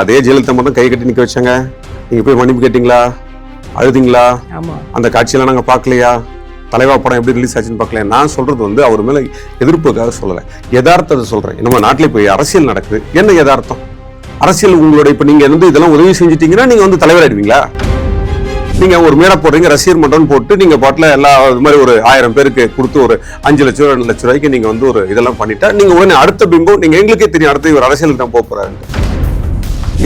அதே ஜெயலலிதா மட்டும் கை கட்டி நிக்க வச்சாங்க. நீங்க போய் மன்னிப்பு கேட்டீங்களா? அழுதிங்களா? அந்த காட்சியெல்லாம் நாங்க பார்க்கலையா? தலைவா படம் எப்படி ரிலீஸ் ஆச்சுன்னு பார்க்கலையா? நான் சொல்றது வந்து அவர் மேல எதிர்ப்புக்காக சொல்லல. யதார்த்தத்தை சொல்றேன். நம்ம நாட்டிலே போய் அரசியல் நடக்குது. என்ன யதார்த்தம்? அரசியல் உங்களோட இப்ப நீங்க வந்து இதெல்லாம் உதவி செஞ்சிட்டீங்கன்னா நீங்க வந்து தலைவர் ஆயிடுவீங்களா? நீங்க ஒரு மேடை போடுறீங்க ரசிகர் மன்றம் போட்டு நீங்க பாட்டுல எல்லா இது மாதிரி ஒரு ஆயிரம் பேருக்கு கொடுத்து ஒரு அஞ்சு லட்சம் ரூபா ரெண்டு லட்சம் ரூபாய்க்கு நீங்க வந்து ஒரு இதெல்லாம் பண்ணிட்டா நீங்க உடனே அடுத்த பிம்பம் நீங்க எங்களுக்கே தெரியும் அடுத்து இவர் அரசியலுக்கு தான் போக போறாரு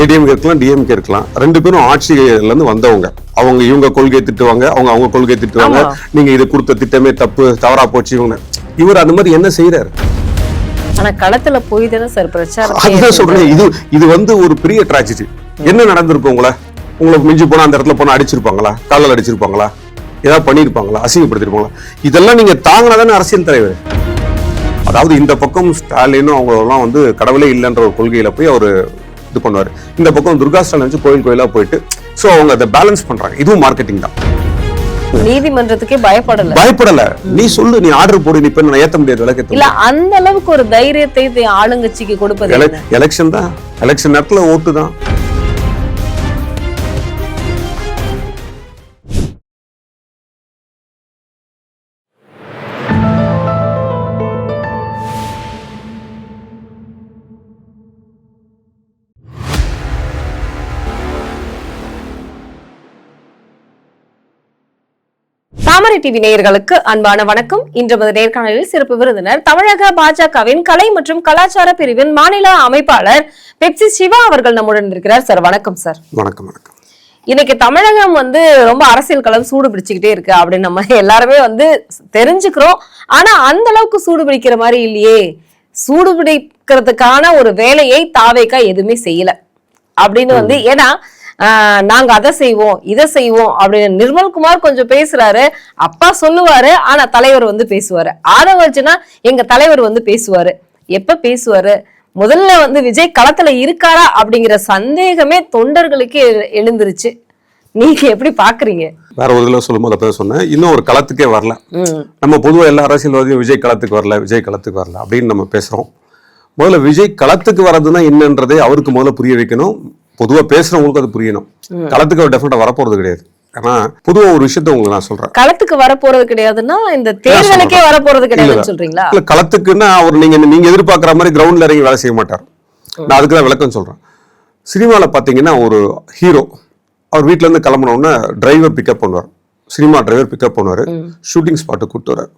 ஏடிஎம்கே இருக்கலாம் டிஎம்கே இருக்கலாம். ரெண்டு பேரும் ஆட்சியில இருந்து வந்தவங்க. அவங்க இவங்க கொள்கை திட்டுவாங்க அவங்க அவங்க கொள்கை திட்டுவாங்க. நீங்க இது கொடுத்த திட்டமே தப்பு தவறா போச்சு இவங்க. இவர் அந்த மாதிரி என்ன செய்யறாரு ஆனா களத்துல போய் தானே சார் பிரச்சாரம் அதுதான் சொல்றேன். இது இது வந்து ஒரு பெரிய ட்ராஜடி என்ன நடந்திருக்கும் உங்களை? உங்களை மிஞ்சி போனா அந்த இடத்துல போனா அடிச்சிருப்பாங்களா? காலில் அடிச்சிருப்பாங்களா? ஏதாவது பண்ணியிருப்பாங்களா? அசிங்கப்படுத்திருப்பாங்களா? இதெல்லாம் நீங்க தாங்கினா தானே அரசியல் தலைவர். அதாவது இந்த பக்கம் ஸ்டாலினும் அவங்களெல்லாம் வந்து கடவுளே இல்லைன்ற ஒரு கொள்கையில போய் அவர் இது பண்ணுவார். இந்த பக்கம் துர்கா ஸ்டாலின் வச்சு கோயில் கோயிலா போயிட்டு ஸோ அவங்க அதை பேலன்ஸ் பண்றாங்க. இதுவும் மார்க்கெட்டிங் தான். நீதிமன்றத்துக்கே பயப்படல. பயப்படல. நீ சொல்லு நீ ஆர்டர் போடு நீ நான் ஏத்த முடியாது விளக்கு இல்ல அந்த அளவுக்கு ஒரு தைரியத்தை ஆளுங்கட்சிக்கு கொடுப்பது? எலெக்ஷன் தான். எலெக்ஷன் நேரத்துல ஓட்டு தான். தாமரை டிவி நேயர்களுக்கு அன்பான வணக்கம். இன்று நேர்காணலில் சிறப்பு விருந்தினர் தமிழக பாஜகவின் கலை மற்றும் கலாச்சார பிரிவின் மாநில அமைப்பாளர் பெப்சி சிவா அவர்கள் நம்முடன் இருக்கிறார் சார் வணக்கம் சார். வணக்கம் வணக்கம். இன்னைக்கு தமிழகம் வந்து ரொம்ப அரசியல் களம் சூடு பிடிச்சுக்கிட்டே இருக்கு அப்படின்னு நம்ம எல்லாருமே வந்து தெரிஞ்சுக்கிறோம். ஆனா அந்த அளவுக்கு சூடு பிடிக்கிற மாதிரி இல்லையே. சூடு பிடிக்கிறதுக்கான ஒரு வேலையை தாவேக்கா எதுவுமே செய்யல. அப்படின்னு வந்து ஏன்னா நாங்க அதை செய்வோம் இதை செய்வோம் அப்படின்னு நிர்மல்குமார் கொஞ்சம் பேசுறாரு. அப்பா சொல்லுவாரு ஆனா தலைவர் வந்து பேசுவாரு. அதை வச்சுன்னா எங்க தலைவர் வந்து பேசுவாரு. எப்ப பேசுவாரு? முதல்ல வந்து விஜய் களத்துல இருக்காரா அப்படிங்கிற சந்தேகமே தொண்டர்களுக்கு எழு- எழுந்துருச்சு. நீங்க எப்படி பாக்குறீங்க? வேற ஒரு இதில் சொல்லும்போது அப்போ சொன்னேன் இன்னும் ஒரு களத்துக்கே வரல. நம்ம பொதுவாக எல்லா அரசியல்வாதியும் விஜய் களத்துக்கு வரல விஜய் களத்துக்கு வரல அப்படின்னு நம்ம பேசுறோம். முதல்ல விஜய் களத்துக்கு வர்றதுன்னா என்னன்றதை அவருக்கு முதல்ல புரிய வைக்கணும். பொதுவாக பேசுறவங்களுக்கு அது புரியணும். களத்துக்கு அவர் டெஃபினட்டாக வரப்போறது கிடையாது. ஏன்னா பொதுவாக ஒரு விஷயத்த உங்களுக்கு நான் சொல்றேன். களத்துக்கு வர போறது கிடையாதுன்னா இந்த தேர்தலுக்கே வர போறது கிடையாதுன்னு. சொல்றீங்களா? இல்ல களத்துக்குன்னா அவர் நீங்க நீங்க எதிர்பார்க்குற மாதிரி கிரவுண்ட்ல இறங்கி வேலை செய்ய மாட்டார். நான் அதுக்கு தான் விளக்கம் சொல்றேன். சினிமாவில் பார்த்தீங்கன்னா ஒரு ஹீரோ அவர் வீட்ல இருந்து கிளம்புன உடனே டிரைவர் பிக்கப் பண்ணுவார். சினிமா டிரைவர் பிக்கப் பண்ணுவார். ஷூட்டிங் ஸ்பாட்டுக்கு கூப்பிட்டு வர்றார்.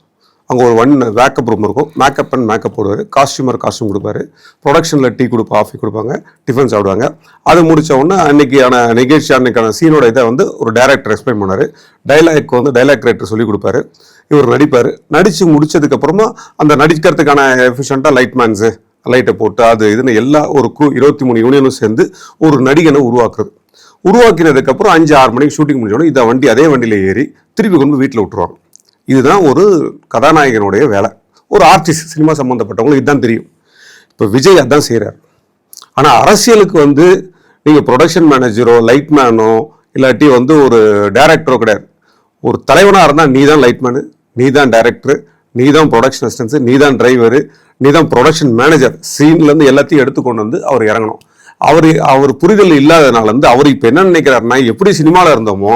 அங்கே ஒரு ஒன் மேக்கப் ரூம் இருக்கும். மேக்கப் அண்ட் மேக்கப் போடுவார். காஸ்டியூமர் காஸ்டியூம் கொடுப்பாரு. ப்ரொடக்ஷனில் டீ கொடுப்பா காஃபி கொடுப்பாங்க. டிஃபன் சாப்பிடுவாங்க. அது முடித்த உடனே அன்னைக்கான நிகழ்ச்சி அன்னைக்கான சீனோட இதை வந்து ஒரு டைரக்டர் எக்ஸ்பிளைன் பண்ணார். டைலாக் வந்து டைலாக் ரைட்டர் சொல்லி கொடுப்பாரு. இவர் நடிப்பார். நடித்து முடிச்சதுக்கப்புறமா அந்த நடிக்கிறதுக்கான எஃபிஷியண்ட்டாக லைட்மேன்ஸு லைட்டை போட்டு அது இதுன்னு எல்லா ஒரு கு இருபத்தி மூணு யூனியனும் சேர்ந்து ஒரு நடிகனை உருவாக்குறது. உருவாக்கினதுக்கப்புறம் அஞ்சு ஆறு மணிக்கு ஷூட்டிங் முடிஞ்சோடனே இதை வண்டி அதே வண்டியில் ஏறி திருப்பி கொண்டு வீட்டில் விட்டுருவாங்க. இதுதான் ஒரு கதாநாயகனுடைய வேலை. ஒரு ஆர்டிஸ்ட் சினிமா சம்மந்தப்பட்டவங்களுக்கு இதுதான் தெரியும். இப்போ விஜய் அதான் செய்கிறார் ஆனால் அரசியலுக்கு வந்து நீங்கள் ப்ரொடக்ஷன் மேனேஜரோ லைட் மேனோ இல்லாட்டி வந்து ஒரு டைரக்டரோ கிடையாது. ஒரு தலைவனாக இருந்தால் நீ தான் லைட்மேனு நீ தான் டைரக்டரு நீ தான் ப்ரொடக்ஷன் அசிஸ்டன்ஸு நீ தான் டிரைவரு நீ தான் ப்ரொடக்ஷன் மேனேஜர் சீன்லேருந்து எல்லாத்தையும் எடுத்து கொண்டு வந்து அவர் இறங்கணும். அவர் அவர் புரிதல் இல்லாதனால வந்து அவர் இப்போ என்ன நினைக்கிறாருன்னா எப்படி சினிமாவில் இருந்தோமோ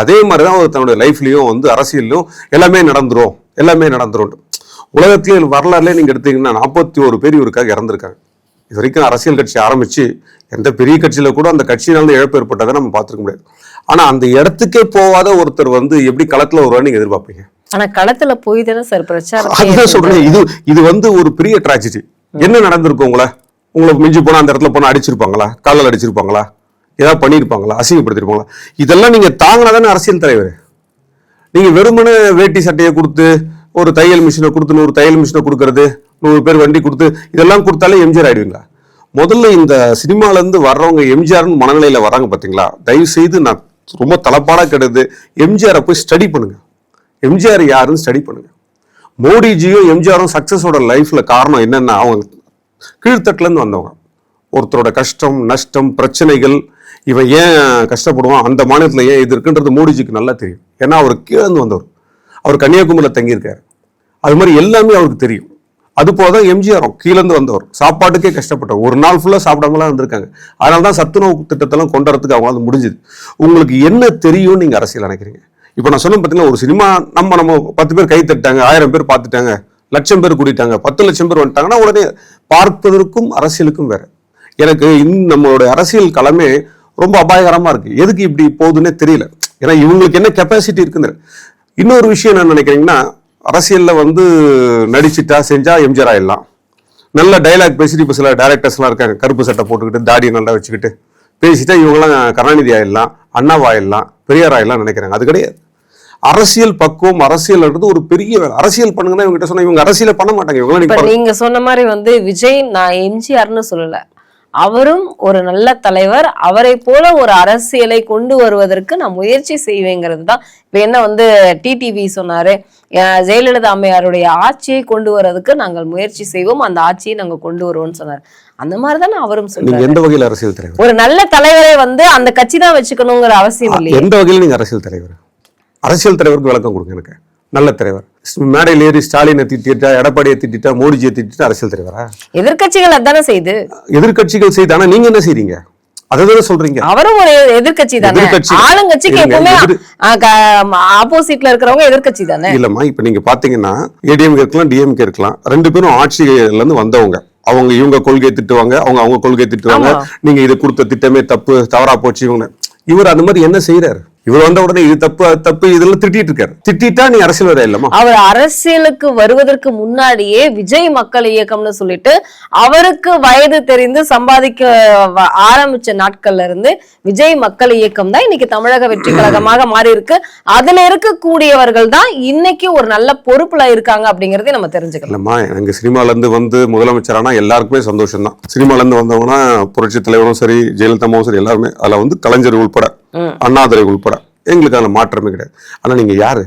அதே மாதிரி தான் அவர் தன்னுடைய லைஃப்லையும் வந்து அரசியல்லையும் எல்லாமே நடந்துரும் எல்லாமே நடந்துரும். உலகத்திலே வரலாறுலேயே நீங்கள் எடுத்தீங்கன்னா நாற்பத்தி ஒரு பேர் இவருக்காக இறந்துருக்காங்க. இது வரைக்கும் அரசியல் கட்சி ஆரம்பிச்சு எந்த பெரிய கட்சியில கூட அந்த கட்சியினால இழப்பு ஏற்பட்டதை நம்ம பார்த்துருக்க முடியாது. ஆனா அந்த இடத்துக்கே போகாத ஒருத்தர் வந்து எப்படி களத்துல வருவான்னு நீங்க எதிர்பார்ப்பீங்க? ஆனா களத்துல போய் தானே சார் பிரச்சாரம் அதுதான் சொல்றேன். இது இது வந்து ஒரு பெரிய ட்ராஜடி என்ன நடந்திருக்கும் உங்களை? உங்களுக்கு மிஞ்சி போனால் அந்த இடத்துல போனால் அடிச்சிருப்பாங்களா? காலில் அடிச்சிருப்பாங்களா? ஏதாவது பண்ணியிருப்பாங்களா அசிங்கப்படுத்திருப்பாங்களா? இதெல்லாம் நீங்கள் தாங்கினா தானே அரசியல் தலைவர். நீங்கள் வெறுமனே வேட்டி சட்டையை கொடுத்து ஒரு தையல் மிஷினை கொடுத்து நூறு தையல் மிஷினை கொடுக்கறது நூறு பேர் வண்டி கொடுத்து இதெல்லாம் கொடுத்தாலே எம்ஜிஆர் ஆயிடுவீங்களா? முதல்ல இந்த சினிமாலேருந்து வர்றவங்க எம்ஜிஆர்னு மனநிலையில் வராங்க பார்த்தீங்களா தயவு செய்து நான் ரொம்ப தலைப்பாடாக கெடுது எம்ஜிஆரை போய் ஸ்டடி பண்ணுங்கள் எம்ஜிஆர் யாருன்னு ஸ்டடி பண்ணுங்கள் மோடிஜியும் எம்ஜிஆரும் சக்ஸஸோட லைஃப்பில் காரணம் என்னென்னா அவங்க கீழ்த்தட்டுல இருந்து வந்தவங்க. ஒருத்தரோட கஷ்டம் நஷ்டம் பிரச்சனைகள் இவன் ஏன் கஷ்டப்படுவான் அந்த மாநிலத்தில் ஏன் இது இருக்குன்றது மோடிஜிக்கு நல்லா தெரியும். ஏன்னா அவர் கீழேந்து வந்தவர். அவர் கன்னியாகுமரியில் தங்கியிருக்காரு. அது மாதிரி எல்லாமே அவருக்கு தெரியும். அது தான் எம்ஜிஆரும் கீழேருந்து வந்தவர். சாப்பாட்டுக்கே கஷ்டப்பட்டவர். ஒரு நாள் ஃபுல்லாக சாப்பிடாமலாம் இருந்திருக்காங்க. அதனால தான் சத்துணவு திட்டத்தெல்லாம் கொண்டு வரதுக்கு அது முடிஞ்சுது. உங்களுக்கு என்ன தெரியும்னு நீங்கள் அரசியல் நினைக்கிறீங்க? இப்போ நான் சொன்ன பார்த்தீங்கன்னா ஒரு சினிமா நம்ம நம்ம பத்து பேர் கை தட்டாங்க ஆயிரம் பேர் பார்த்துட்டாங்க லட்சம் பேர் கூட்டிட்டாங்க பத்து லட்சம் பேர் வந்துட்டாங்கன்னா உடனே பார்ப்பதற்கும் அரசியலுக்கும் வேற. எனக்கு இன்னும் நம்மளுடைய அரசியல் களமே ரொம்ப அபாயகரமா இருக்கு. எதுக்கு இப்படி போகுதுன்னே தெரியல. ஏன்னா இவங்களுக்கு என்ன கெப்பாசிட்டி இருக்குன்னு இன்னொரு விஷயம் என்ன நினைக்கிறீங்கன்னா அரசியலில் வந்து நடிச்சிட்டா செஞ்சா எம்ஜிஆர் ஆயிடலாம் நல்ல டைலாக் பேசிட்டு இப்போ சில டேரக்டர்ஸ்லாம் இருக்காங்க. கருப்பு சட்டை போட்டுக்கிட்டு தாடியை நல்லா வச்சுக்கிட்டு பேசிட்டா இவங்கெல்லாம் கருணாநிதி ஆயிடலாம் அண்ணாவா ஆயிடலாம் பெரியார் ஆயிடலாம் நினைக்கிறாங்க. அது கிடையாது. அரசியல் பக்குவம் அரசியல்ன்றது ஒரு பெரிய அரசியல் பண்ணுங்கன்னா இவங்க சொன்னா இவங்க அரசியலை பண்ண மாட்டாங்க. இவங்க நீங்க சொன்ன மாதிரி வந்து விஜய் நான் எம்ஜிஆர்னு சொல்லல. அவரும் ஒரு நல்ல தலைவர். அவரை போல ஒரு அரசியலை கொண்டு வருவதற்கு நான் முயற்சி செய்வேங்கிறது தான். இப்ப என்ன வந்து டிடிவி சொன்னாரு ஜெயலலிதா அம்மையாருடைய ஆட்சியை கொண்டு வர்றதுக்கு நாங்கள் முயற்சி செய்வோம். அந்த ஆட்சியை நாங்க கொண்டு வருவோம்னு சொன்னார். அந்த மாதிரி தானே அவரும் சொல்றாரு. எந்த வகையில் அரசியல் தலைவர்? ஒரு நல்ல தலைவரை வந்து அந்த கட்சி தான் வச்சுக்கணுங்கிற அவசியம் இல்லையே. எந்த வகையில் நீங்க அரசியல் தலைவர்? அரசியல் தலைவருக்கு விளக்கம் கொடுங்க எனக்கு. நல்ல தலைவர். மேடையில் ஏறி ஸ்டாலினை திட்டிட்டா எடப்பாடியை திட்டிட்டா மோடிஜியை திட்டிட்டா அரசியல் தலைவரா? எதிர்க்கட்சிகள் அதானே செய்யுது எதிர்க்கட்சிகள் செய்து ஆனா நீங்க என்ன செய்றீங்க? அதை தானே சொல்றீங்க. அவரும் ஒரு எதிர்க்கட்சி தானே. ஆளுங்கட்சிக்கு எப்பவுமே ஆப்போசிட்ல இருக்கிறவங்க எதிர்க்கட்சி தானே. இல்லம்மா இப்ப நீங்க பாத்தீங்கன்னா ஏடிஎம்கே இருக்கலாம் டிஎம்கே இருக்கலாம். ரெண்டு பேரும் ஆட்சியில இருந்து வந்தவங்க. அவங்க இவங்க கொள்கையை திட்டுவாங்க அவங்க அவங்க கொள்கையை திட்டுவாங்க. நீங்க இது கொடுத்த திட்டமே தப்பு தவறா போச்சு இவங்க. இவர் அந்த மாதிரி என்ன செய்யறாரு இவர் வந்த உடனே இது தப்பு அது தப்பு இதெல்லாம் திட்டிட்டு இருக்காரு. திட்டிட்டா நீ அரசியல்வாதி இல்லம்மா? அவர் அரசியலுக்கு வருவதற்கு முன்னாடியே விஜய் மக்கள் இயக்கம்னு சொல்லிட்டு அவருக்கு வயது தெரிந்து சம்பாதிக்க ஆரம்பிச்ச நாட்கள்ல இருந்து விஜய் மக்கள் இயக்கம் தான் இன்னைக்கு தமிழக வெற்றி கழகமாக மாறி இருக்கு அதுல இருக்கக்கூடியவர்கள் தான் இன்னைக்கு ஒரு நல்ல பொறுப்புல இருக்காங்க அப்படிங்கறதை நம்ம தெரிஞ்சுக்கலாம். எங்க சினிமால இருந்து வந்து முதலமைச்சரானா எல்லாருக்குமே சந்தோஷம் தான் சினிமால இருந்து வந்தவங்கன்னா புரட்சி தலைவரும் சரி ஜெயலலிதாவும் சரி எல்லாருமே. அதுல வந்து கலைஞர் உள்பட அண்ணாதுரை உள்பட எங்களுக்கு அதுல மாற்றமே கிடையாது. ஆனா நீங்க யாரு?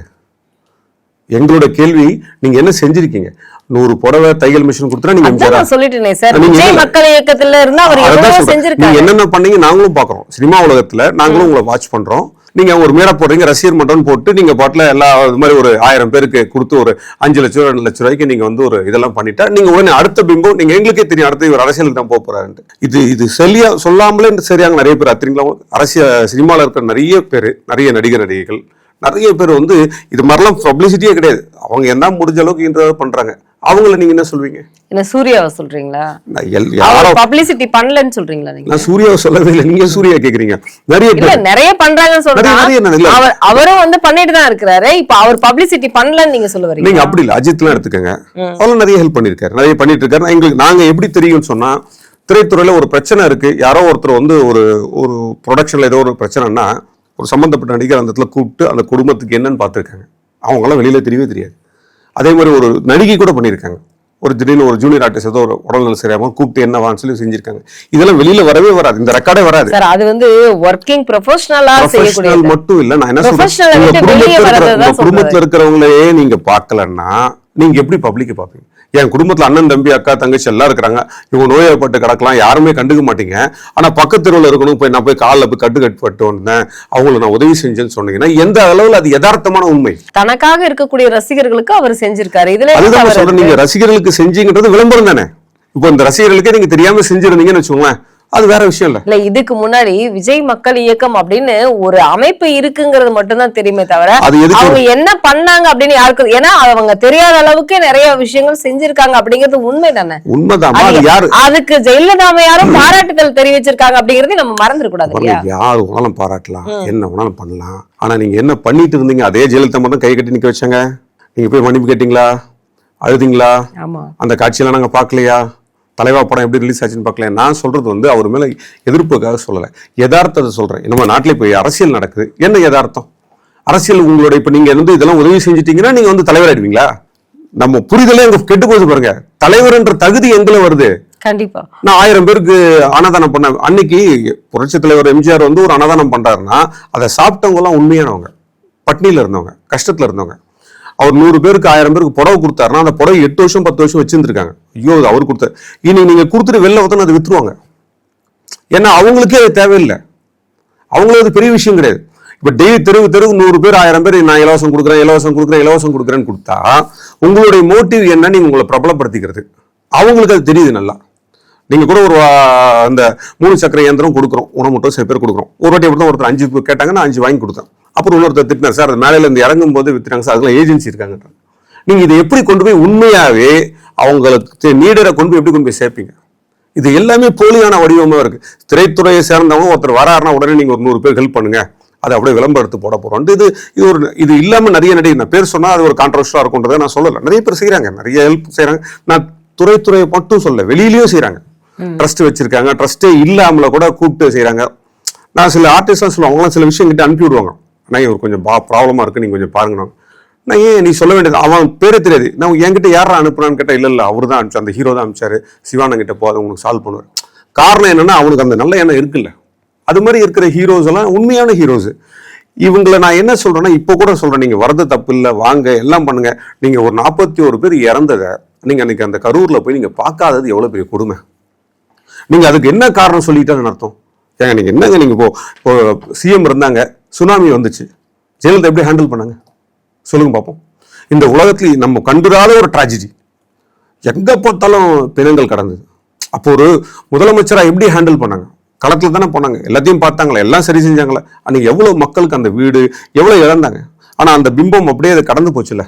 எங்களோட கேள்வி நீங்க என்ன செஞ்சிருக்கீங்க? நூறு புடவை தையல் மிஷின் கொடுத்தா நீங்க சொல்லிட்டேனே சார். மக்கள் இயக்கத்துல இருந்து அவர் என்னென்ன பண்ணீங்க நாங்களும் பாக்குறோம் சினிமா உலகத்துல நாங்களும் உங்களை வாட்ச் பண்றோம். நீங்க ஒரு மேடை போடுறீங்க ரசிகர் மன்றம் போட்டு நீங்க பாட்டுல எல்லா இது மாதிரி ஒரு ஆயிரம் பேருக்கு கொடுத்து ஒரு அஞ்சு லட்சம் ரூபா, ரெண்டு லட்சம் ரூபாய்க்கு நீங்க வந்து ஒரு இதெல்லாம் பண்ணிட்டா நீங்க உடனே அடுத்த பிம்பம் நீங்க எங்களுக்கே தெரியும் அடுத்து இவர் அரசியலுக்கு தான் போக போறாருன்ட்டு இது இது சரியா சொல்லாமலே சரியாக நிறைய பேர் அத்திரிங்களா அரசியல் சினிமாவில் இருக்கிற நிறைய பேர் நிறைய நடிகர் நடிகைகள் நிறைய பேர் வந்து இது மாதிரிலாம் பப்ளிசிட்டியே கிடையாது. அவங்க என்ன முடிஞ்ச அளவுக்கு இன்றது பண்றாங்க. அவங்கள நீங்க என்ன சொல்வீங்க? என்ன சூர்யாவை சொல்றீங்களா? நான் பப்ளிசிட்டி பண்ணலன்னு சொல்றீங்களா நீங்க? நான் சூர்யாவை சொல்லவே இல்லை. நீங்க சூர்யா கேக்குறீங்க. நிறைய நிறைய பண்றாங்கன்னு. அவர் அவரும் வந்து பண்ணிட்டு தான் இருக்கிறாரு. இப்ப அவர் பப்ளிசிட்டி பண்ணலன்னு நீங்க சொல்ல வரீங்க நீங்க அப்படி இல்ல. அஜித்லாம் எடுத்துக்கங்க. அவரும் நிறைய ஹெல்ப் பண்ணிருக்காரு நிறைய பண்ணிட்டு இருக்காரு. எங்களுக்கு நாங்க எப்படி தெரியும்னு சொன்னா திரைத்துறையில ஒரு பிரச்சனை இருக்கு. யாரோ ஒருத்தர் வந்து ஒரு ஒரு ப்ரொடக்ஷன்ல ஏதோ ஒரு பிரச்சனைனா ஒரு சம்பந்தப்பட்ட நடிகர் அந்த இடத்துல கூப்பிட்டு அந்த குடும்பத்துக்கு என்னன்னு பார்த்துருக்காங்க. அவங்களாம் வெளியில தெரியவே தெரியாது. அதே மாதிரி ஒரு நடிகை கூட பண்ணியிருக்காங்க. ஒரு திடீர்னு ஒரு ஜூனியர் ஆர்டிஸ்ட் ஏதோ ஒரு உடல்நல சரியாம கூப்பிட்டு என்னவான்னு சொல்லி செஞ்சிருக்காங்க. இதெல்லாம் வெளியில வரவே வராது. இந்த ரெக்கார்டே வராது. சார் அது வந்து ஒர்க்கிங் ப்ரொஃபஷனலா செய்யக்கூடியது. மட்டும் இல்ல நான் என்ன சொல்றேன் குடும்பத்துல இருக்கிற- வர்றதுதான் உங்க குடும்பத்துல இருக்கிறவங்களே நீங்க பார்க்கலன்னா நீங்க எப்படி பப்ளிக்க பாப்பீங்க என் குடும்பத்துல அண்ணன் தம்பி அக்கா தங்கச்சி எல்லாம் இருக்கிறாங்க. இவங்க நோயப்பட்டு கிடக்கலாம். யாருமே கண்டுக்க மாட்டீங்க. ஆனா பக்கத்து தெருவுல இருக்கணும் போய் நான் போய் காலில் போய் கட்டு கட்டுப்பட்டு வந்தேன். அவங்களுக்கு நான் உதவி செஞ்சேன்னு சொன்னீங்கன்னா எந்த அளவுல அது யதார்த்தமான உண்மை? தனக்காக இருக்கக்கூடிய ரசிகர்களுக்கு அவர் செஞ்சிருக்காரு. இதுல அதுதான் சொல்றேன்? நீங்க ரசிகர்களுக்கு செஞ்சீங்கன்றது விளம்பரம் தானே? இப்போ இந்த ரசிகர்களுக்கே நீங்க தெரியாம செஞ்சிருந்தீங்கன்னு வச்சுக்கோங்களேன். அது வேற விஷயம் இல்ல. இல்ல இதுக்கு முன்னாடி விஜய் மக்கள் இயக்கம் அப்படின்னு ஒரு அமைப்பு இருக்குங்கிறது மட்டும்தான் தெரியுமே தவிர அவங்க என்ன பண்ணாங்க அப்படின்னு யாருக்கு ஏன்னா அவங்க தெரியாத அளவுக்கு நிறைய விஷயங்கள் செஞ்சிருக்காங்க அப்படிங்கிறது உண்மை தானே? யாரு? அதுக்கு ஜெயலலிதா அம்மையாரும் பாராட்டுதல் தெரிவிச்சிருக்காங்க அப்படிங்கறதை நம்ம மறந்துட கூடாது யார் வேணாலும் பாராட்டலாம் என்ன வேணாலும் பண்ணலாம். ஆனா நீங்க என்ன பண்ணிட்டு இருந்தீங்க? அதே ஜெயலலிதா மட்டும் கை கட்டி நிக்க வச்சாங்க. நீங்க போய் மன்னிப்பு கேட்டீங்களா? அழுதீங்களா? ஆமா. அந்த காட்சியெல்லாம் நாங்க பார்க்கலையா? தலைவா படம் எப்படி ரிலீஸ் ஆச்சுன்னு பார்க்கல. நான் சொல்றது வந்து அவர் மேல எதிர்ப்புக்காக சொல்லலை. யதார்த்தத்தை சொல்றேன். நம்ம நாட்டிலே போய் அரசியல் நடக்குது. என்ன யதார்த்தம்? அரசியல் உங்களோட இப்ப நீங்க வந்து இதெல்லாம் உதவி செஞ்சிட்டீங்கன்னா நீங்க வந்து தலைவர் ஆயிடுவீங்களா? நம்ம புரிதலே அங்க கெட்டு போகுது பாருங்க. தலைவர்ன்ற தகுதி எங்களை வருது? கண்டிப்பா. நான் ஆயிரம் பேருக்கு அன்னதானம் பண்ணேன் அன்னைக்கு புரட்சி தலைவர் எம்ஜிஆர் வந்து ஒரு அன்னதானம் பண்றாருன்னா அதை சாப்பிட்டவங்க எல்லாம் உண்மையானவங்க. பட்னியில இருந்தவங்க கஷ்டத்துல இருந்தவங்க. அவர் நூறு பேருக்கு ஆயிரம் பேருக்கு புடவை கொடுத்தாருன்னா அந்த புடவை எட்டு வருஷம் பத்து வருஷம் வச்சிருந்துருக்காங்க. ஐயோ அது அவர் கொடுத்த இனி நீங்கள் கொடுத்துட்டு வெளில ஒருத்தன அதை விற்றுருவாங்க ஏன்னா அவங்களுக்கே அது தேவையில்லை. அவங்களுக்கு அது பெரிய விஷயம் கிடையாது. இப்போ டெய்லி தெருவு தெருவு நூறு பேர் ஆயிரம் பேர் நான் இலவசம் கொடுக்குறேன் இலவசம் கொடுக்குறேன் இலவசம் கொடுக்குறேன்னு கொடுத்தா உங்களுடைய மோட்டிவ் என்ன நீங்கள் உங்களை பிரபலப்படுத்திக்கிறது. அவங்களுக்கு அது தெரியுது நல்லா. நீங்கள் கூட ஒரு அந்த மூணு சக்கர இயந்திரம் கொடுக்குறோம். உணவு சில பேர் கொடுக்குறோம். ஒரு வாட்டி மட்டும் ஒருத்தர் அஞ்சு பேர் கேட்டாங்க நான் அஞ்சு வாங்கி கொடுத்தேன். அப்புறம் இன்னொருத்தர் திட்டினார் சார் அது மேலையில இருந்து இறங்கும் போது வித்துறாங்க சார் அதுல ஏஜென்சி இருக்காங்க நீங்க இதை எப்படி கொண்டு போய் உண்மையாவே அவங்களுக்கு நீடரை கொண்டு போய் எப்படி கொண்டு போய் சேர்ப்பீங்க? இது எல்லாமே போலியான வடிவமா இருக்கு. திரைத்துறையை சேர்ந்தவங்க ஒருத்தர் வராருன்னா உடனே நீங்க ஒரு நூறு பேர் ஹெல்ப் பண்ணுங்க. அதை அப்படியே விளம்பரத்து போட போறோம். இது இது ஒரு இது இல்லாம நிறைய நடிகர் நான் பேர் சொன்னா அது ஒரு கான்ட்ரவர்ஷியலா இருக்கும்ன்றதை நான் சொல்லல. நிறைய பேர் செய்றாங்க. நிறைய ஹெல்ப் செய்றாங்க. நான் துறைத்துறையை மட்டும் சொல்ல வெளியிலயும் செய்றாங்க. ட்ரஸ்ட் வச்சிருக்காங்க. ட்ரஸ்டே இல்லாமல கூட கூப்பிட்டு செய்றாங்க. நான் சில ஆர்டிஸ்ட்லாம் சொல்லுவாங்க அவங்களாம் சில விஷயம் கிட்ட அனுப்பி விடுவாங்க நான் இவர் கொஞ்சம் பா ப்ராப்ளமாக இருக்குது நீங்கள் கொஞ்சம் பாருங்கண்ணா நான். ஏன் நீ சொல்ல வேண்டியது? அவன் பேரே தெரியாது. நான் என்கிட்ட யாரா அனுப்புறான்னு கேட்டால் இல்லை இல்லை அவர் தான் அனுப்பிச்சு அந்த ஹீரோ தான் அனுப்பிச்சாரு. சிவானங்கிட்ட கிட்ட போகாத உங்களுக்கு சால்வ் பண்ணுவார் காரணம் என்னென்னா அவனுக்கு அந்த நல்ல எண்ணம் இருக்குல்ல. அது மாதிரி இருக்கிற ஹீரோஸ் எல்லாம் உண்மையான ஹீரோஸ் இவங்களை நான் என்ன சொல்கிறேன்னா இப்போ கூட சொல்கிறேன் நீங்கள் வரது தப்பு இல்லை வாங்க எல்லாம் பண்ணுங்கள் நீங்கள் ஒரு நாற்பத்தி ஒரு பேர் இறந்ததை நீங்கள் அன்றைக்கி அந்த கரூரில் போய் நீங்கள் பார்க்காதது எவ்வளோ பெரிய கொடுமை. நீங்கள் அதுக்கு என்ன காரணம் சொல்லிட்டாங்கன்னு அர்த்தம்? ஏங்க நீங்கள் என்னங்க நீங்கள் இப்போ இப்போ சிஎம் இருந்தாங்க சுனாமி வந்துச்சு. ஜெயலலிதா எப்படி ஹேண்டில் பண்ணாங்க? சொல்லுங்க பார்ப்போம் இந்த உலகத்தில் நம்ம கண்டுராத ஒரு ட்ராஜடி எங்கே பார்த்தாலும் பிணங்கள் கடந்தது. அப்போ ஒரு முதலமைச்சராக எப்படி ஹேண்டில் பண்ணாங்க? களத்தில் தானே போனாங்க. எல்லாத்தையும் பார்த்தாங்களே? எல்லாம் சரி செஞ்சாங்களே? அன்றைக்கி எவ்வளோ மக்களுக்கு அந்த வீடு எவ்வளோ இழந்தாங்க? ஆனால் அந்த பிம்பம் அப்படியே அது கடந்து போச்சுல்ல.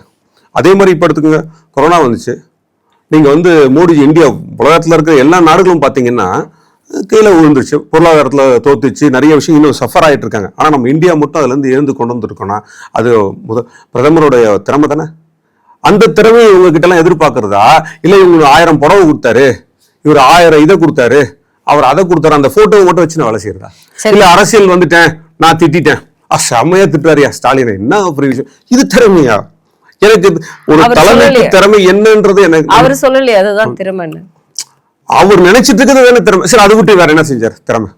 அதே மாதிரி இப்போ எடுத்துக்கோங்க கொரோனா வந்துச்சு. நீங்கள் வந்து மோடிஜி இந்தியா உலகத்தில் இருக்கிற எல்லா நாடுகளும் பார்த்தீங்கன்னா கீழே விழுந்துருச்சு. பொருளாதாரத்துல தோத்துச்சு. நிறைய விஷயம் இன்னும் சஃபர் ஆயிட்டு இருக்காங்க. ஆனா நம்ம இந்தியா மட்டும் அதுல இருந்து எழுந்து கொண்டு வந்திருக்கோம்னா அது முத பிரதமருடைய திறமை தானே? அந்த திறமையை இவங்க கிட்ட எல்லாம் எதிர்பார்க்கறதா? இல்ல இவங்க ஆயிரம் புடவை கொடுத்தாரு. இவர் ஆயிரம் இதை கொடுத்தாரு. அவர் அதை கொடுத்தாரு. அந்த போட்டோவை மட்டும் வச்சு நான் வேலை செய்யறதா? சரி. இல்ல அரசியல் வந்துட்டேன். நான் திட்டிட்டேன். ஆ, செம்மையா திட்டுறாரியா ஸ்டாலின். என்ன பெரிய விஷயம்? இது திறமையா? எனக்கு ஒரு தலைமைக்கு. திறமை என்னன்றது எனக்கு அவர் சொல்லலையே அதுதான் திறமைன்னு. அவர் நினைச்சிட்டு இருக்கிறது வேணும் திறமை. சரி அதை விட்டு வேற என்ன செஞ்சார்? திறமை.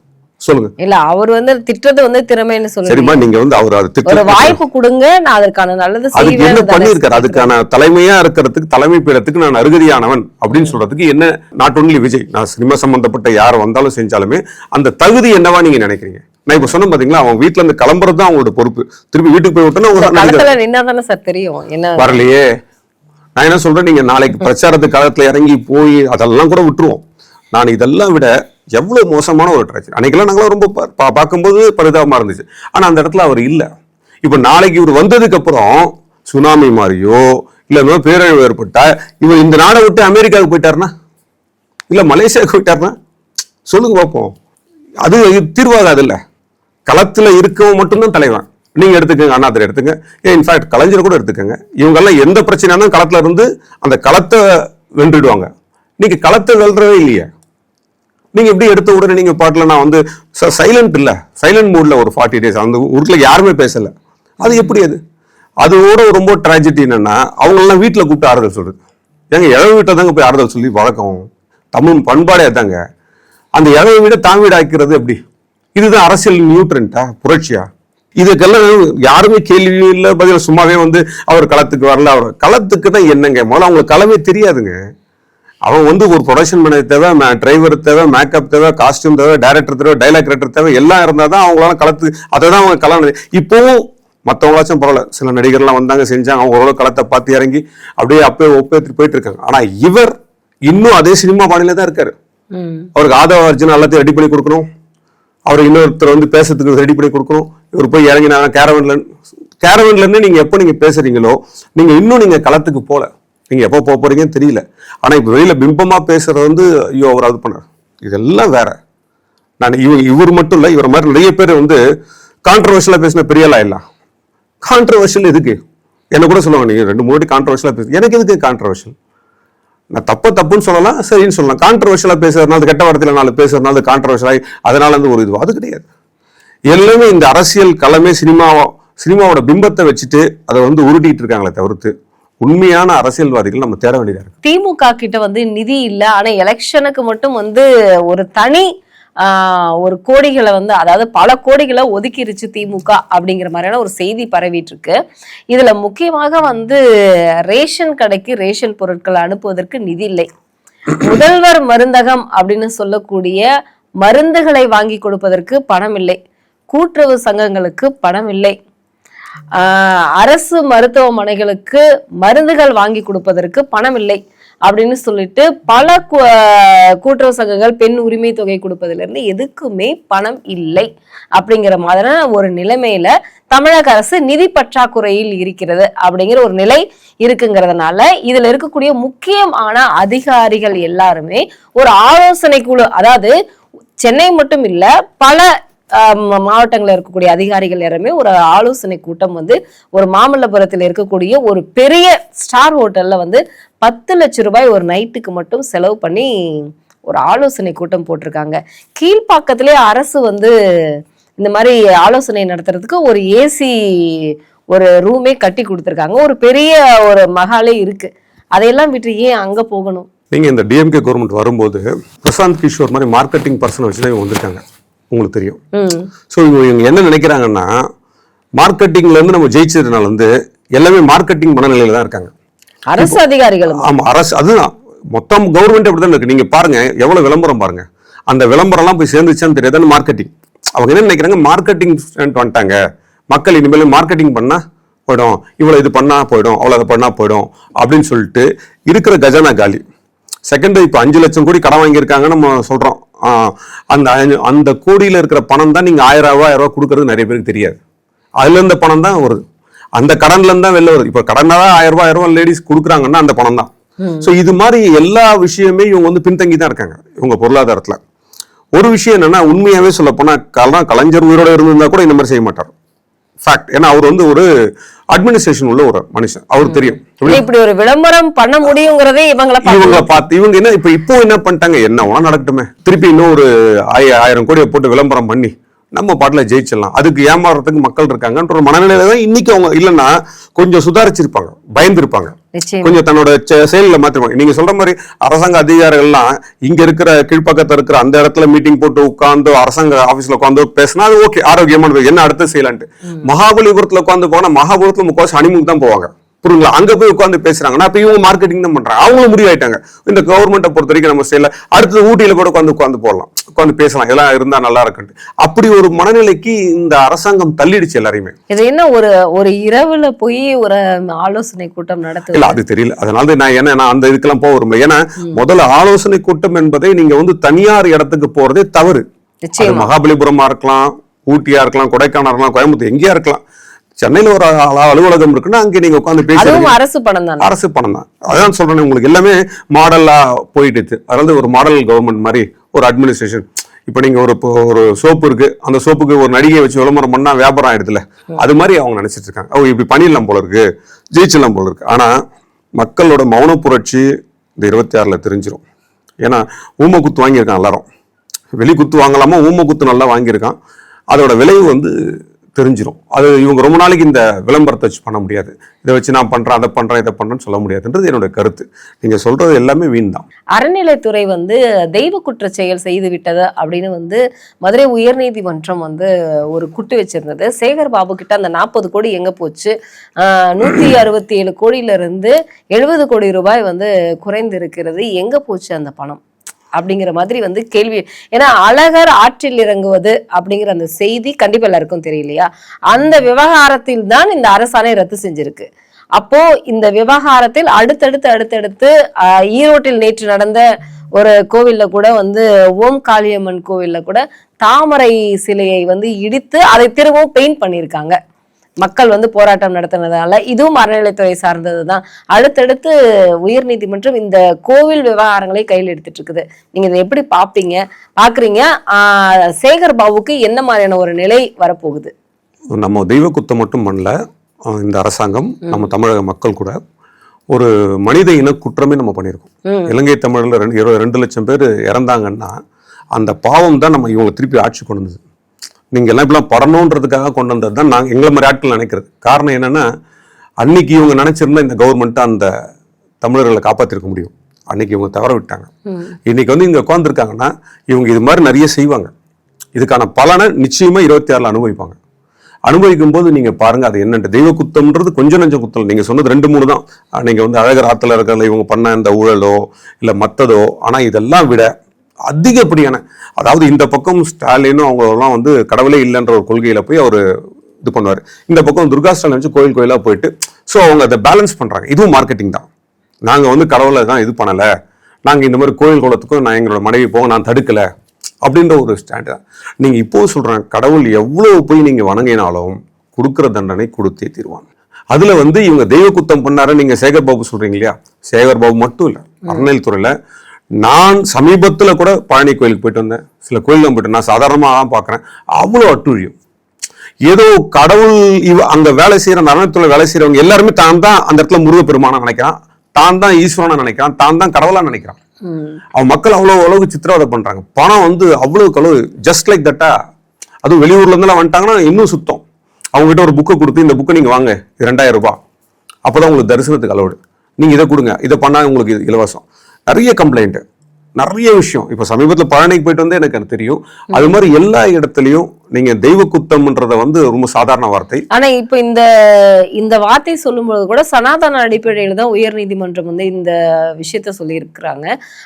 சொல்லுங்க. இல்ல அவர் வந்து திட்டுறது வந்து திறமைன்னு சொல்லுங்க. சரிம்மா நீங்க வந்து அவர் அது திட்டு வாய்ப்பு கொடுங்க நான் அதற்கான நல்லது அதுக்கு என்ன பண்ணிருக்காரு அதுக்கான தலைமையா இருக்கிறதுக்கு தலைமை பீடத்துக்கு நான் அருகதியானவன் அப்படின்னு சொல்றதுக்கு என்ன நாட் ஒன்லி விஜய் நான் சினிமா சம்பந்தப்பட்ட யார் வந்தாலும் செஞ்சாலுமே அந்த தகுதி என்னவா நீங்க நினைக்கிறீங்க? நான் இப்ப சொன்ன பாத்தீங்களா அவன் வீட்டுல இருந்து கிளம்புறது தான் அவங்களோட பொறுப்பு. திருப்பி வீட்டுக்கு போய் விட்டோன்னா அவங்க நடிகர் களத்துல நின்னா தானே சார் தெரியும் என்ன வரலையே. நான் என்ன சொல்றேன்? நீங்க நாளைக்கு பிரச்சாரத்து காலத்துல இறங்கி போய் அதெல்லாம் கூட விட்டுருவோம். நான் இதெல்லாம் விட எவ்வளவு மோசமான ஒரு ட்ராஜடி அன்னைக்கெல்லாம் நாங்களாம் ரொம்ப பா- பா- பார்க்கும்போது பரிதாபமா இருந்துச்சு. ஆனா அந்த இடத்துல அவர் இல்லை. இப்போ நாளைக்கு இவர் வந்ததுக்கு அப்புறம் சுனாமி மாதிரியோ இல்லை பேரழிவு ஏற்பட்டா இவர் இந்த நாடை விட்டு அமெரிக்காவுக்கு போயிட்டார்னா இல்லை மலேசியாவுக்கு போயிட்டாருனா சொல்லுங்க பார்ப்போம். அது தீர்வாகாது இல்லை களத்தில் இருக்கவன் மட்டும்தான் தலைவன். நீங்கள் எடுத்துக்கங்க அண்ணாத்திரை எடுத்துங்க ஏன் இன்ஃபேக்ட் கலைஞர் கூட எடுத்துக்கங்க. இவங்கெல்லாம் எந்த பிரச்சனையாலும் களத்துல இருந்து அந்த களத்தை வென்றுடுவாங்க. நீங்கள் களத்தை வெல்றவே இல்லையே. நீங்கள் எப்படி எடுத்த உடனே நீங்கள் பாட்டில் நான் வந்து சைலண்ட் இல்லை. சைலண்ட் மூடில் ஒரு ஃபார்ட்டி டேஸ் அந்த ஊருக்குள்ள யாருமே பேசலை. அது எப்படி அது? அதோட ரொம்ப ட்ராஜடி என்னென்னா அவங்களெல்லாம் வீட்டில் கூப்பிட்டு ஆறுதல் சொல்கிறது ஏங்க இழவு வீட்டை தாங்க போய் ஆறுதல் சொல்லி வழக்கம் தமிழ் பண்பாடே தாங்க அந்த இழவு வீடை தான் வீடு ஆக்கிறது எப்படி? இதுதான் அரசியல் நியூட்ரண்ட்டா புரட்சியா? இதுக்கெல்லாம் யாருமே கேள்வி இல்ல பதில் சும்மாவே வந்து அவர் களத்துக்கு வரல. அவர் களத்துக்கு தான் என்னங்க? முதல்ல அவங்களுக்கு களமே தெரியாதுங்க. அவன் வந்து ஒரு ப்ரொடக்ஷன் மேனேஜர் தேவை டிரைவர் தேவை மேக்கப் தேவை காஸ்டியூம் தேவை டைரக்டர் தேவை டைலாக் ரைட்டர் தேவை எல்லாம் இருந்தால் தான் அவங்களால களத்து அதை தான் அவங்க களம் இப்போவும் மற்றவங்களாச்சும் பரவாயில்ல. சில நடிகர்லாம் வந்தாங்க செஞ்சாங்க அவங்க ஓரளவு களத்தை பார்த்து இறங்கி அப்படியே அப்பயே ஒப்பேற்றி போயிட்டு இருக்காங்க. ஆனா இவர் இன்னும் அதே சினிமா பாணியில தான் இருக்காரு. அவருக்கு ஆதவ அர்ஜுன் எல்லாத்தையும் ரெடி பண்ணி கொடுக்கணும். அவர் இன்னொருத்தர் வந்து பேசுறதுக்கு ரெடி பண்ணி கொடுக்கணும். இவர் போய் இறங்கி நான் கேரவன்ல கேரவன்லேருந்து நீங்கள் எப்போ நீங்கள் பேசுறீங்களோ நீங்கள் இன்னும் நீங்கள் களத்துக்கு போகல நீங்கள் எப்போ போக போகிறீங்கன்னு தெரியல. ஆனால் இப்போ வெளியில் பிம்பமாக பேசுகிறது வந்து ஐயோ அவர் அது பண்ணார். இதெல்லாம் வேற. நான் இவர் இவர் மட்டும் இல்லை இவர் மாதிரி நிறைய பேர் வந்து கான்ட்ரவர்ஷியலாக பேசின பெரியலாம் இல்லை. கான்ட்ரவர்ஷியல் எதுக்கு? என்ன கூட சொல்லுவாங்க நீங்கள் ரெண்டு மூணு கான்ட்ரவர்ஷியலாக பேசு எனக்கு எதுக்கு கான்ட்ரவர்ஷியல் நான் தப்பு தப்புன்னு சொல்லலாம் சரின்னு சொல்லலாம். கான்ட்ரவர்ஷியலாக பேசுறதுனால கெட்ட வார்த்தையில் நாலு பேசுறதுனால கான்ட்ரவர்ஷியலாக அதனால வந்து ஒரு இதுவாக அது கிடையாது. எல்லாமே இந்த அரசியல் களமே சினிமாவோ சினிமாவோட பிம்பத்தை வச்சுட்டு அதை வந்து உருட்டிட்டு இருக்காங்களே தவிர்த்து உண்மையான அரசியல்வாதிகள் நம்ம தேட வேண்டியதா இருக்கு. திமுக கிட்ட வந்து நிதி இல்ல ஆனா எலெக்ஷனுக்கு மட்டும் வந்து ஒரு தனி ஒரு கோடிகளை வந்து அதாவது பல கோடிகளை ஒதுக்கிருச்சு திமுக அப்படிங்கிற மாதிரியான ஒரு செய்தி பரவிட்டு இருக்கு இதுல முக்கியமாக வந்து ரேஷன் கடைக்கு ரேஷன் பொருட்களை அனுப்புவதற்கு நிதி இல்லை. முதல்வர் மருந்தகம் அப்படின்னு சொல்லக்கூடிய மருந்துகளை வாங்கி கொடுப்பதற்கு பணம் இல்லை. கூட்டுறவு சங்கங்களுக்கு பணம் இல்லை. அரசு மருத்துவமனைகளுக்கு மருந்துகள் வாங்கி கொடுப்பதற்கு பணம் இல்லை அப்படின்னு சொல்லிட்டு பல கூட்டுறவு சங்கங்கள் பெண் உரிமை தொகை கொடுப்பதிலிருந்து எதுக்குமே பணம் இல்லை அப்படிங்கிற மாதிரியான ஒரு நிலைமையில தமிழக அரசு நிதி பற்றாக்குறையில் இருக்கிறது அப்படிங்கிற ஒரு நிலை இருக்குங்கிறதுனால இதுல இருக்கக்கூடிய முக்கியமான அதிகாரிகள் எல்லாருமே ஒரு ஆலோசனை குழு அதாவது சென்னை மட்டும் இல்ல பல மாவட்டங்களில் இருக்கக்கூடிய அதிகாரிகள் எல்லாருமே ஒரு ஆலோசனை கூட்டம் வந்து ஒரு மாமல்லபுரத்தில் இருக்கக்கூடிய ஒரு பெரிய ஸ்டார் ஹோட்டல்ல வந்து பத்து லட்சம் ரூபாய் ஒரு நைட்டுக்கு மட்டும் செலவு பண்ணி ஒரு ஆலோசனை கூட்டம் போட்டிருக்காங்க. கீழ்ப்பாக்கத்திலே அரசு வந்து இந்த மாதிரி ஆலோசனை நடத்துறதுக்கு ஒரு ஏசி ஒரு ரூமே கட்டி கொடுத்துருக்காங்க. ஒரு பெரிய ஒரு மகாலே இருக்கு. அதையெல்லாம் விட்டு ஏன் அங்கே போகணும்? நீங்கள் இந்த டிஎம்கே கவர்மெண்ட் வரும்போது பிரசாந்த் கிஷோர் மாதிரி மார்க்கெட்டிங் பர்சனை வச்சு தான் இவங்க வந்திருக்காங்க. உங்களுக்கு தெரியும். ஸோ இவங்க என்ன நினைக்கிறாங்கன்னா மார்க்கெட்டிங்ல இருந்து நம்ம ஜெயிச்சதுனால வந்து எல்லாமே மார்க்கெட்டிங் மனநிலையில தான் இருக்காங்க. அரசு அதிகாரிகளும். ஆமா அரசு அதுதான். மொத்தம் கவர்மெண்ட் அப்படிதான் இருக்கு. நீங்க பாருங்க எவ்வளவு விளம்பரம் பாருங்க. அந்த விளம்பரம்லாம் போய் சேர்ந்துச்சான்னு தெரியாதான்னு மார்க்கெட்டிங் அவங்க என்ன நினைக்கிறாங்க? மார்க்கெட்டிங் வந்துட்டாங்க. மக்கள் இனிமேல் மார்க்கெட்டிங் பண்ணா போயிடும். இவ்வளவு இது பண்ணா போயிடும். அவ்வளவு அதை பண்ணா போயிடும். அப்படின்னு சொல்லிட்டு இருக்கிற கஜானா காலி. செகண்ட் இப்போ அஞ்சு லட்சம் கோடி கடன் வாங்கியிருக்காங்கன்னு நம்ம சொல்றோம். ஆஹ் அந்த அந்த கோடியில இருக்கிற பணம் தான் நீங்க ஆயிரம் ரூபாய் ஆயிரம் ரூபாய் கொடுக்கறது நிறைய பேருக்கு தெரியாது. அதுல இருந்த பணம் தான் வருது. அந்த கடன்ல இருந்து தான் வெளில வருது. இப்போ கடனா தான் ஆயிரம் ரூபாய் ஆயிரம் ரூபாய் லேடிஸ் கொடுக்குறாங்கன்னா அந்த பணம் தான். ஸோ இது மாதிரி எல்லா விஷயமே இவங்க வந்து பின்தங்கி தான் இருக்காங்க இவங்க பொருளாதாரத்துல. ஒரு விஷயம் என்னன்னா உண்மையாவே சொல்ல போனா கல கலைஞர் உயிரோட இருந்திருந்தா கூட இந்த மாதிரி செய்ய மாட்டார். ஃபேக்ட் ஏன்னா அவர் வந்து ஒரு அட்மினிஸ்ட்ரேஷன் உள்ள ஒரு மனுஷன். அவர் தெரியும். இப்படி ஒரு விளம்பரம் பண்ண முடியுங்கிறதே இவங்கள இவங்களை பார்த்து இவங்க என்ன இப்ப இப்போ என்ன பண்ணிட்டாங்க? என்ன நடக்கட்டுமே? திருப்பி இன்னும் ஒரு ஆய- ஆயிரம் கோடியை போட்டு விளம்பரம் பண்ணி. நம்ம பாட்டில் ஜெயிச்சிடலாம். அதுக்கு ஏமாறுறதுக்கு மக்கள் இருக்காங்கன்ற ஒரு மனநிலையில தான் இன்னைக்கு அவங்க இல்லைன்னா கொஞ்சம் சுதாரிச்சிருப்பாங்க பயந்துருப்பாங்க. கொஞ்சம் தன்னோட செயல்ல மாத்திருப்பாங்க. நீங்க சொல்ற மாதிரி அரசாங்க அதிகாரிகள்லாம் இங்க இருக்கிற கீழ்ப்பக்கத்துல இருக்கிற அந்த இடத்துல மீட்டிங் போட்டு உட்கார்ந்து அரசாங்க ஆபீஸ்ல உட்கார்ந்து பேசினா அது ஓகே ஆரோக்கியமானது. என்ன அடுத்து செய்யலான்ட்டு. மகாபலிபுரத்துல உட்கார்ந்து போனா மகாபலிபுரத்துல முக்காசு ஹனிமூன் தான் போவாங்க. புரியுங்களா அங்க போய் உட்கார்ந்து பேசுறாங்கன்னா அப்ப இவங்க மார்க்கெட்டிங் தான் பண்றாங்க. அவங்களும் முடிவாயிட்டாங்க. இந்த கவர்மெண்ட்டை பொறுத்த வரைக்கும் நம்ம செய்யல. அடுத்தது ஊட்டியில கூட உட்காந்து உட்காந்து போடலாம். உட்காந்து பேசலாம். எல்லாம் இருந்தா நல்லா இருக்குன்ட்டு. அப்படி ஒரு மனநிலைக்கு இந்த அரசாங்கம் தள்ளிடுச்சு எல்லாரையுமே. இது என்ன ஒரு ஒரு இரவுல போய் ஒரு ஆலோசனை கூட்டம் நடத்துது? இல்ல அது தெரியல. அதனால தான் நான் என்ன நான் அந்த இதுக்கெல்லாம் போக விரும்பல. ஏன்னா முதல்ல ஆலோசனை கூட்டம் என்பதை நீங்க வந்து தனியார் இடத்துக்கு போறதே தவறு. மகாபலிபுரமா இருக்கலாம் ஊட்டியா இருக்கலாம் கொடைக்கானல் இருக்கலாம் கோயம்புத்தூர் எங்கேயா இருக்கலாம். சென்னையில ஒரு அல- அலுவலகம் இருக்குன்னா அங்க நீங்க உட்காந்து பேசுறீங்க அரசு பணம் தானே? அரசு பணம் தான். அதான் சொல்றேன் உங்களுக்கு எல்லாமே மாடலா போயிடுது அதாவது ஒரு மாடல் கவர்மெண்ட் மாதிரி ஒரு அட்மினிஸ்ட்ரேஷன் இப்போ நீங்க ஒரு ஒரு சோப்பு இருக்கு. அந்த சோப்புக்கு ஒரு நடிகை வச்சு விளம்பரம் பண்ணா வியாபாரம் ஆயிடுதுல அது மாதிரி அவங்க நினைச்சிட்டு இருக்காங்க. ஓ இப்படி பண்ணிடலாம் போல இருக்கு. ஜெயிச்சிடலாம் போல இருக்கு. ஆனா மக்களோட மௌன புரட்சி இந்த இருபத்தி ஆறுல தெரிஞ்சிரும். ஏன்னா ஊம குத்து வாங்கியிருக்கான் எல்லாரும். வெளி குத்து வாங்கலாமா ஊம குத்து நல்லா வாங்கியிருக்கான். அதோட விளைவு வந்து தெரிஞ்சிடும் அது இவங்க ரொம்ப நாளைக்கு இந்த விளம்பரத்தை வச்சு பண்ண முடியாது. இதை வச்சு நான் பண்றேன் அதை பண்றேன் இதை பண்றேன்னு சொல்ல முடியாதுன்றது என்னோட கருத்து. நீங்க சொல்றது எல்லாமே வீண் தான் அறநிலைத்துறை வந்து தெய்வ குற்ற செயல் செய்து விட்டது அப்படின்னு வந்து மதுரை உயர்நீதிமன்றம் வந்து ஒரு குட்டு வச்சிருந்தது. சேகர் பாபு கிட்ட அந்த நாற்பது கோடி எங்க போச்சு? நூற்றி நூத்தி அறுபத்தி ஏழு கோடியில இருந்து எழுபது கோடி ரூபாய் வந்து குறைந்து இருக்கிறது எங்க போச்சு அந்த பணம்? அப்படிங்கிற மாதிரி வந்து கேள்வி. ஏன்னா அழகர் ஆற்றில் இறங்குவது அப்படிங்கிற அந்த செய்தி கண்டிப்பா எல்லாருக்கும் தெரியலையா? அந்த விவகாரத்தில் தான் இந்த அரசாணை ரத்து செஞ்சிருக்கு. அப்போ இந்த விவகாரத்தில் அடுத்தடுத்து அடுத்தடுத்து ஈரோட்டில் நேற்று நடந்த ஒரு கோவில்ல கூட வந்து ஓம் காளியம்மன் கோவில்ல கூட தாமரை சிலையை வந்து இடித்து அதை திரும்பவும் பெயிண்ட் பண்ணியிருக்காங்க. மக்கள் வந்து போராட்டம் நடத்தினதால இதுவும் அறநிலைத்துறை சார்ந்தது தான் அடுத்தடுத்து உயர்நீதிமன்றம் இந்த கோவில் விவகாரங்களை கையில் எடுத்துட்டு இருக்குது நீங்க இதை எப்படி பாப்பீங்க? பாக்குறீங்க? ஆஹ், சேகர் பாபுக்கு என்ன மாதிரியான ஒரு நிலை வரப்போகுது? நம்ம தெய்வ குத்தம் மட்டும் பண்ணல. இந்த அரசாங்கம் நம்ம தமிழக மக்கள் கூட ஒரு மனித இன குற்றமே நம்ம பண்ணியிருக்கோம். இலங்கை தமிழில் ரெண்டு இருபது ரெண்டு லட்சம் பேர் இறந்தாங்கன்னா அந்த பாவம் தான் நம்ம இவங்களை திருப்பி ஆட்சி கொண்டு வந்தது. நீங்க எல்லாம் இப்படிலாம் படணுன்றதுக்காக கொண்டு வந்தது தான் நாங்கள் எங்களை மாதிரி ஆட்கள் நினைக்கிறது. காரணம் என்னன்னா அன்னைக்கு இவங்க நினைச்சிருந்தா இந்த கவர்மெண்ட்டை அந்த தமிழர்களை காப்பாற்றிருக்க முடியும். அன்னைக்கு இவங்க தவற விட்டாங்க. இன்னைக்கு வந்து இங்க உட்காந்துருக்காங்கன்னா இவங்க இது மாதிரி நிறைய செய்வாங்க. இதுக்கான பலனை நிச்சயமா இருபத்தி ஆறுல அனுபவிப்பாங்க. அனுபவிக்கும் போது நீங்க பாருங்க அது என்னன்ட்டு. தெய்வ குத்தம்ன்றது கொஞ்சம் நஞ்சம் குத்தம் நீங்க சொன்னது ரெண்டு மூணு தான். அஹ் நீங்க வந்து அழகர் ஆத்துல இருக்கிறதுல இவங்க பண்ண இந்த ஊழலோ இல்ல மத்ததோ ஆனா இதெல்லாம் விட அதிகப்படியான அதாவது இந்த பக்கம் ஸ்டாலினும் அவங்கெல்லாம் வந்து கடவுளே இல்லைன்ற ஒரு கொள்கையில போய் அவர் இது பண்ணுவார். இந்த பக்கம் துர்கா ஸ்டாலின் வச்சு கோயில் கோயிலா போயிட்டு ஸோ அவங்க அதை பேலன்ஸ் பண்றாங்க. இதுவும் மார்க்கெட்டிங் தான். நாங்க வந்து கடவுளை தான் இது பண்ணல. நாங்க இந்த மாதிரி கோயில் குளத்துக்கும் நான் எங்களோட மனைவி போக நான் தடுக்கல அப்படின்ற ஒரு ஸ்டாண்ட் தான். நீங்க இப்போ சொல்றேன் கடவுள் எவ்வளவு போய் நீங்க வணங்கினாலும் கொடுக்குற தண்டனை கொடுத்தே தீருவாங்க. அதுல வந்து இவங்க தெய்வ குத்தம் பண்ணாரு நீங்க சேகர் பாபு சொல்றீங்க இல்லையா? சேகர் பாபு மட்டும் இல்ல அறநிலைத்துறையில நான் சமீபத்துல கூட பழனி கோயிலுக்கு போயிட்டு வந்தேன். சில கோயிலுக்கு போயிட்டு நான் சாதாரணமாக தான் பார்க்குறேன் அவ்வளோ அட்டுழியம். ஏதோ கடவுள் இவ அங்க வேலை செய்யற அந்த அறநிலையத்துறை வேலை செய்யறவங்க எல்லாருமே தான் தான் அந்த இடத்துல முருக பெருமானா நினைக்கிறான். தான் தான் ஈஸ்வரனா நினைக்கிறான். தான் தான் கடவுளா நினைக்கிறான். அவன் மக்கள் அவ்வளவு அளவுக்கு சித்திரவதை பண்றாங்க. பணம் வந்து அவ்வளவுக்கு அளவு ஜஸ்ட் லைக் தட்டா அதுவும் வெளியூர்ல இருந்தெல்லாம் வந்துட்டாங்கன்னா இன்னும் சுத்தம். அவங்க கிட்ட ஒரு புக்கை கொடுத்து இந்த புக்கை நீங்க வாங்க. இது ரெண்டாயிரம் ரூபாய். அப்பதான் உங்களுக்கு தரிசனத்துக்கு அலோடு நீங்க இதை கொடுங்க. இதை பண்ணா உங்களுக்கு இது இலவசம். நிறைய கம்ப்ளைண்ட் நிறைய விஷயம். இப்போ சமீபத்தில் பழனிக்கு போயிட்டு வந்து எனக்கு தெரியும். அது மாதிரி எல்லா இடத்துலையும் நீங்க தெய்வ குத்தம்ன்றத வந்து ரொம்ப சாதாரண வார்த்தை. ஆனா இப்ப இந்த இந்த வார்த்தை சொல்லும்போது கூட சனாதன அடிப்படையில் தான் உயர் நீதிமன்றம் வந்து இந்த விஷயத்த சொல்லியிருக்கிறாங்க.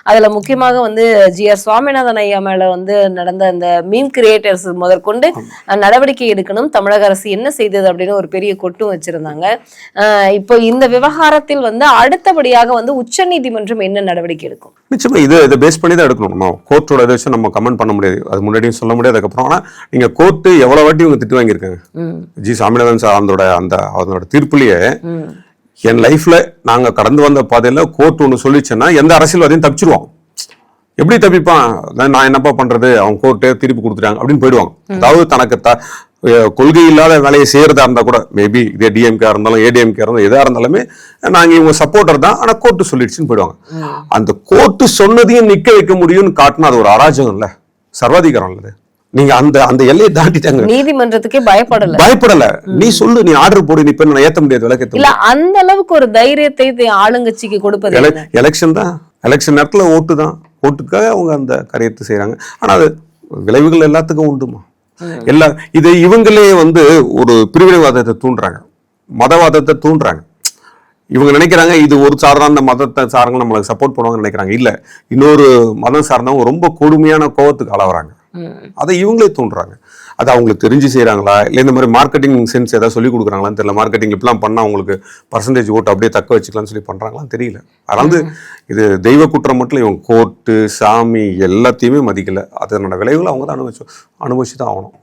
அதுல முக்கியமாக வந்து ஜி ஆர் சுவாமிநாதன் ஐயா மேல வந்து நடந்த அந்த மீம் கிரியேட்டர்ஸ் முதற்கொண்டு நடவடிக்கை எடுக்கணும். தமிழக அரசு என்ன செய்தது அப்படின்னு ஒரு பெரிய கொட்டும் வச்சிருந்தாங்க. இப்போ இந்த விவகாரத்தில் வந்து அடுத்தபடியாக வந்து உச்ச நீதிமன்றம் என்ன நடவடிக்கை எடுக்கும்? நிச்சயமா இது இதை பேஸ் பண்ணி தான் எடுக்கணும். நம்ம கோர்ட்டோட இதை வச்சு நம்ம கமெண்ட் பண்ண முடியாது. அது முன்னாடியும் சொல்ல முடியாது அதுக்கப்புறம். ஆனா நீங்க கோர்ட்டு எவ்வளவு வாட்டி இவங்க திட்டு வாங்கியிருக்காங்க? ஜி சாமிநாதன் சார் அதோட அந்த அதனோட தீர்ப்புலயே என் லைஃப்ல நாங்க கடந்து வந்த பாதையில கோர்ட் ஒன்று சொல்லிச்சுன்னா எந்த அரசியல்வாதியும் தப்பிச்சிருவான். எப்படி தப்பிப்பான்? நான் என்னப்பா பண்றது? அவங்க கோர்ட்டு தீர்ப்பு கொடுத்துட்டாங்க அப்படின்னு போயிடுவாங்க. அதாவது தனக்கு த கொள்கை இல்லாத வேலையை செய்யறதா இருந்தா கூட மேபி இதே டிஎம்கே இருந்தாலும் ஏடிஎம்கே இருந்தாலும் எதா இருந்தாலுமே நாங்க இவங்க சப்போர்ட்டர் தான். ஆனா கோர்ட்டு சொல்லிடுச்சுன்னு போயிடுவாங்க. அந்த கோர்ட்டு சொன்னதையும் நிக்க வைக்க முடியும்னு காட்டினா அது ஒரு அராஜகம் இல்ல சர்வாதிகாரம் இல்ல. நீங்க அந்த அந்த எல்லையை தாண்டிட்டாங்க. நீதிமன்றத்துக்கே பயப்படல. பயப்படல. நீ சொல்லு நீ ஆர்டர் போடு நீ இப்ப நான் ஏத்த முடியாது விளக்கேத்த இல்ல அந்த அளவுக்கு ஒரு தைரியத்தை ஆளுங்கட்சிக்கு கொடுப்பது? எலெக்ஷன் தான். எலெக்ஷன் நேரத்துல ஓட்டு தான். ஓட்டுக்காக அவங்க அந்த காரியத்தை செய்றாங்க. ஆனா அது விளைவுகள் எல்லாத்துக்கும் உண்டுமா? எல்லா இது இவங்களே வந்து ஒரு பிரிவினைவாதத்தை தூண்டுறாங்க. மதவாதத்தை தூண்டுறாங்க. இவங்க நினைக்கிறாங்க இது ஒரு சாதாரண மதத்தை சார்ந்த நம்மளுக்கு சப்போர்ட் பண்ணுவாங்கன்னு நினைக்கிறாங்க. இல்ல இன்னொரு மதம் சார்ந்தவங்க ரொம்ப கொடுமையான கோவத்துக்கு ஆளாகிறாங்க. ம். அதை இவங்களே தூண்டுறாங்க. அது அவங்களுக்கு தெரிஞ்சு செய்றாங்களா? இல்லை இந்த மாதிரி மார்க்கெட்டிங் சென்ஸ் ஏதாவது சொல்லி கொடுக்குறாங்களான்னு தெரியல. மார்க்கெட்டிங் இப்படிலாம் பண்ணா அவங்களுக்கு பர்சன்டேஜ் ஓட்டு அப்படியே தக்க வச்சுக்கலாம்னு சொல்லி பண்றாங்களான்னு தெரியல. அதாவது இது தெய்வ குற்றம் மட்டும் இவங்க கோர்ட்டு சாமி எல்லாத்தையுமே மதிக்கல. அதனோட விளைவுகளை அவங்க தான் அனுபவிச்சு அனுபவிச்சு தான் ஆகணும்.